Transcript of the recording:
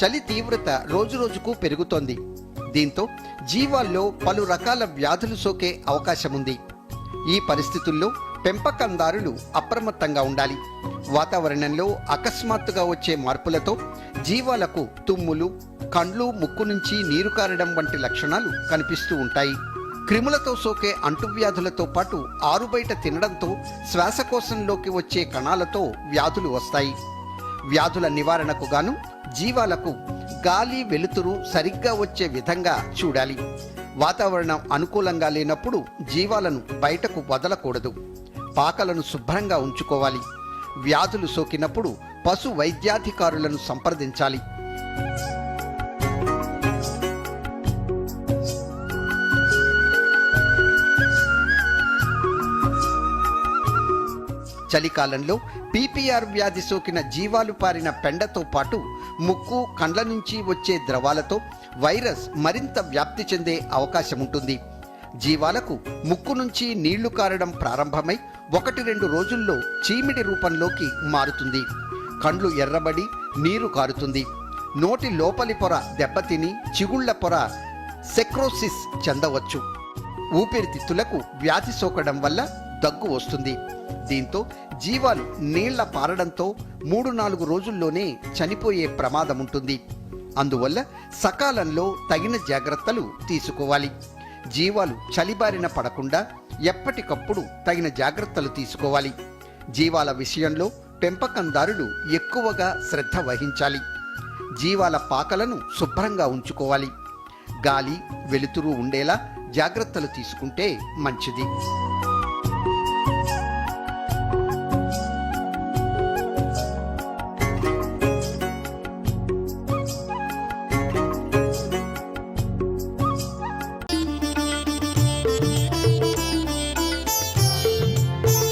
చలి తీవ్రత రోజురోజుకు పెరుగుతోంది. దీంతో జీవాల్లో పలు రకాల వ్యాధులు సోకే అవకాశముంది. ఈ పరిస్థితుల్లో పెంపకందారులు అప్రమత్తంగా ఉండాలి. వాతావరణంలో అకస్మాత్తుగా వచ్చే మార్పులతో జీవాలకు తుమ్ములు కండ్లు ముక్కు నుంచి నీరు కారడం వంటి లక్షణాలు కనిపిస్తూ ఉంటాయి. క్రిములతో సోకే అంటువ్యాధులతో పాటు ఆరుబయట తినడంతో శ్వాసకోశంలోకి వచ్చే కణాలతో వ్యాధులు వస్తాయి. వ్యాధుల నివారణకు గాను జీవాలకు గాలి వెలుతురు సరిగ్గా వచ్చే విధంగా చూడాలి. వాతావరణం అనుకూలంగా లేనప్పుడు జీవాలను బయటకు వదలకూడదు. పాకలను శుభ్రంగా ఉంచుకోవాలి. వ్యాధులు సోకినప్పుడు పశు వైద్యాధికారులను సంప్రదించాలి. చలికాలంలో పీపీఆర్ వ్యాధి సోకిన జీవాలు పారిన పెండతో పాటు ముక్కు కండ్ల నుంచి వచ్చే ద్రవాలతో వైరస్ మరింత వ్యాప్తి చెందే అవకాశం ఉంటుంది జీవాలకు ముక్కు నుంచి నీళ్ళు కారడం ప్రారంభమై ఒకటి రెండు రోజుల్లో చీమిడి రూపంలోకి మారుతుంది. కండ్లు ఎర్రబడి నీరు కారుతుంది. నోటి లోపలి పొర దెబ్బతిని చిగుళ్ళ పొర సెక్రోసిస్ చెందవచ్చు. ఊపిరితిత్తులకు వ్యాధి సోకడం వల్ల దగ్గు వస్తుంది. దీంతో జీవాలు నీళ్ళ పారడంతో మూడు నాలుగు రోజుల్లోనే చనిపోయే ప్రమాదం ఉంటుంది అందువల్ల సకాలంలో తగిన జాగ్రత్తలు తీసుకోవాలి. జీవాలు చలిబారిన పడకుండా ఎప్పటికప్పుడు తగిన జాగ్రత్తలు తీసుకోవాలి. జీవాల విషయంలో పెంపకందారులు ఎక్కువగా శ్రద్ధ వహించాలి. జీవాల పాకలను శుభ్రంగా ఉంచుకోవాలి. గాలి వెలుతురు ఉండేలా జాగ్రత్తలు తీసుకుంటే మంచిది.